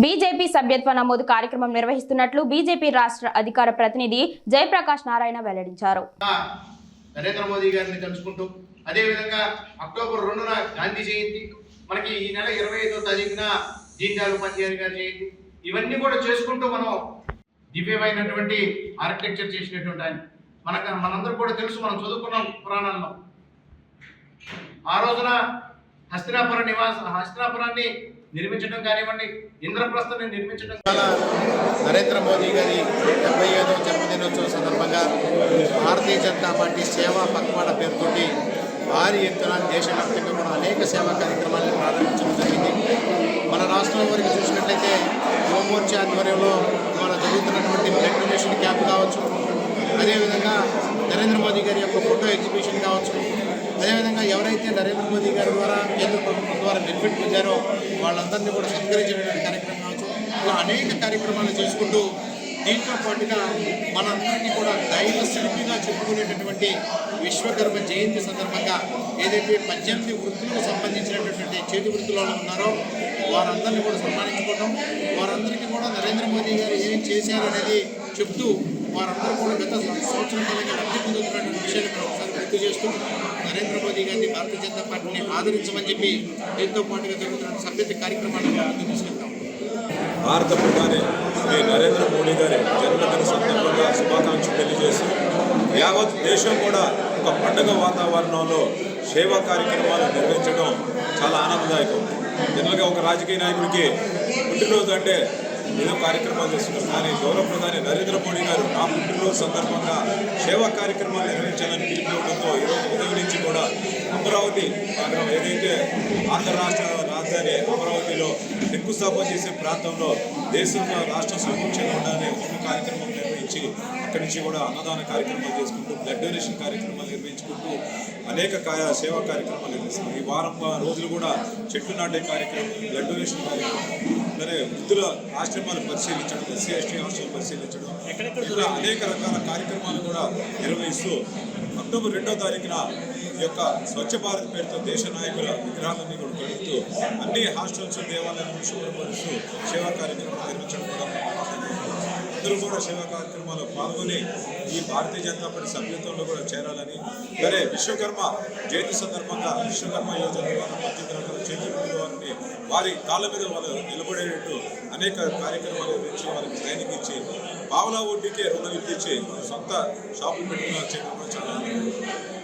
BJP సభ్యత్వ నమోదు కార్యక్రమం నిర్వహిస్తున్నట్లు బీజేపీ రాష్ట్ర అధికార ప్రతినిధి జయప్రకాష్ నారాయణ వెల్లడించారు. నరేంద్ర మోదీ గారిని తెలుసుకుంటూ అదేవిధంగా అక్టోబర్ రెండున గాంధీ జయంతి మనకి ఈ నెల ఇరవై ఐదో తారీఖున దీన్ దయాళ్ ఉపాధ్యాయులు గారి జయంతి ఇవన్నీ కూడా చేసుకుంటూ మనం దివ్యమైనటువంటి ఆర్కిటెక్చర్ చేసినటువంటి ఆయన. మనకు మనందరూ కూడా తెలుసు మనం చదువుకున్నాం పురాణంలో ఆ రోజున హస్తినాపుర నివాస హస్తినాపురాన్ని నిర్మించడం కానివ్వండి ఇంద్రప్రస్థని నిర్మించడం నరేంద్ర మోదీ గారి డెబ్బై ఐదవ జన్మదినోత్సవం సందర్భంగా భారతీయ జనతా పార్టీ సేవా పక్వాడ పేరుతోటి భారీ ఎత్తున దేశవ్యాప్తంగా మనం అనేక సేవా కార్యక్రమాలను ప్రారంభించడం జరిగింది. మన రాష్ట్రం వరకు చూసినట్లయితే యువమోర్చా ఆధ్వర్యంలో మన జరుగుతున్నటువంటి బ్లడ్ డొనేషన్ క్యాంప్ కావచ్చు అదేవిధంగా నరేంద్ర మోదీ గారి యొక్క ఫోటో ఎగ్జిబిషన్ కావచ్చు ఎవరైతే నరేంద్ర మోదీ గారి ద్వారా కేంద్ర ప్రభుత్వం ద్వారా బెనిఫిట్ పొందారో వాళ్ళందరినీ కూడా సత్కరించేటువంటి కార్యక్రమం కావచ్చు. ఇలా అనేక కార్యక్రమాలు చేసుకుంటూ దీంతో పాటుగా మనందరినీ కూడా దైవ శిల్పిగా చెప్పుకునేటటువంటి విశ్వకర్మ జయంతి సందర్భంగా ఏదైతే పద్దెనిమిది వృత్తులకు సంబంధించినటువంటి చేతి వృత్తులలో వాళ్ళు ఉన్నారో వారందరినీ కూడా సన్మానించుకోవడం వారందరికీ కూడా నరేంద్ర మోదీ గారు ఏం చేశారు అనేది చెప్తూ వారందరూ కూడా గత సంవత్సరం కాలంగా చేస్తూ నరేంద్ర మోదీ గారిని భారతీయ జనతా పార్టీని ఆదరించమని చెప్పి దీంతో పాటుగా జరుగుతున్న సభ్యత కార్యక్రమాలను ముందుకు తీసుకెళ్తాం. భారత ప్రధాని శ్రీ నరేంద్ర మోడీ గారి జన్మదిన సందర్భంగా శుభాకాంక్షలు తెలియజేసి యావత్ దేశం కూడా ఒక పండుగ వాతావరణంలో సేవా కార్యక్రమాలు నిర్వహించడం చాలా ఆనందదాయకం. జనరల్గా ఒక రాజకీయ నాయకుడికి పుట్టినరోజు అంటే ఏదో కార్యక్రమాలు చేస్తున్నారు. కానీ గౌరవ ప్రధాని నరేంద్ర పుట్టినరోజు సందర్భంగా సేవా కార్యక్రమాలు నిర్వహించాలని పిలుపునివ్వడంతో ఈరోజు ఉదయం నుంచి కూడా అమరావతి నగరం ఏదైతే ఆంధ్ర రాష్ట్ర రాజధాని అమరావతిలో శంకుస్థాపన చేసే ప్రాంతంలో దేశంలో రాష్ట్ర సంరక్షణ ఉండాలనే ఒక కార్యక్రమం నిర్వహించి అక్కడి నుంచి కూడా అన్నదాన కార్యక్రమాలు చేసుకుంటూ బ్లడ్ డొనేషన్ కార్యక్రమాలు నిర్వహించుకుంటూ అనేక కాయ సేవా కార్యక్రమాలు నిర్వహిస్తున్నాం ఈ వారం రోజులు కూడా చెట్లు నాటే కార్యక్రమం బ్లడ్ డొనేషన్ కార్యక్రమం అలానే వృద్ధుల ఆశ్రమాలు పరిశీలించడం ఎస్సీ ఎస్టీ హాస్టల్ పరిశీలించడం ఇలా అనేక రకాల కార్యక్రమాలు కూడా నిర్వహిస్తూ అక్టోబర్ రెండో తారీఖున ఈ యొక్క స్వచ్ఛ భారత్ పేరుతో దేశ నాయకుల విగ్రహాలన్నీ కూడా కడుగుతూ అన్ని హాస్టల్స్ దేవాలయాలను శుభ్రపరుస్తూ సేవా కార్యక్రమాలు నిర్వహించడం కూడా అందరూ కూడా సేవా కార్యక్రమాల్లో పాల్గొని ఈ భారతీయ జనతా పార్టీ సభ్యత్వంలో కూడా చేరాలని. సరే విశ్వకర్మ జయంతి సందర్భంగా విశ్వకర్మ యోజన ద్వారా పద్దెనిమిది రకాల వారిని వారి కాళ్ళ మీద వాళ్ళు నిలబడేటట్టు అనేక కార్యక్రమాలు నిర్వహించి వారికి ట్రైనింగ్ ఇచ్చి పావలా వడ్డీకే రుణం ఇప్పించి సొంత షాపులు పెట్టుకుని చేయడం చాలా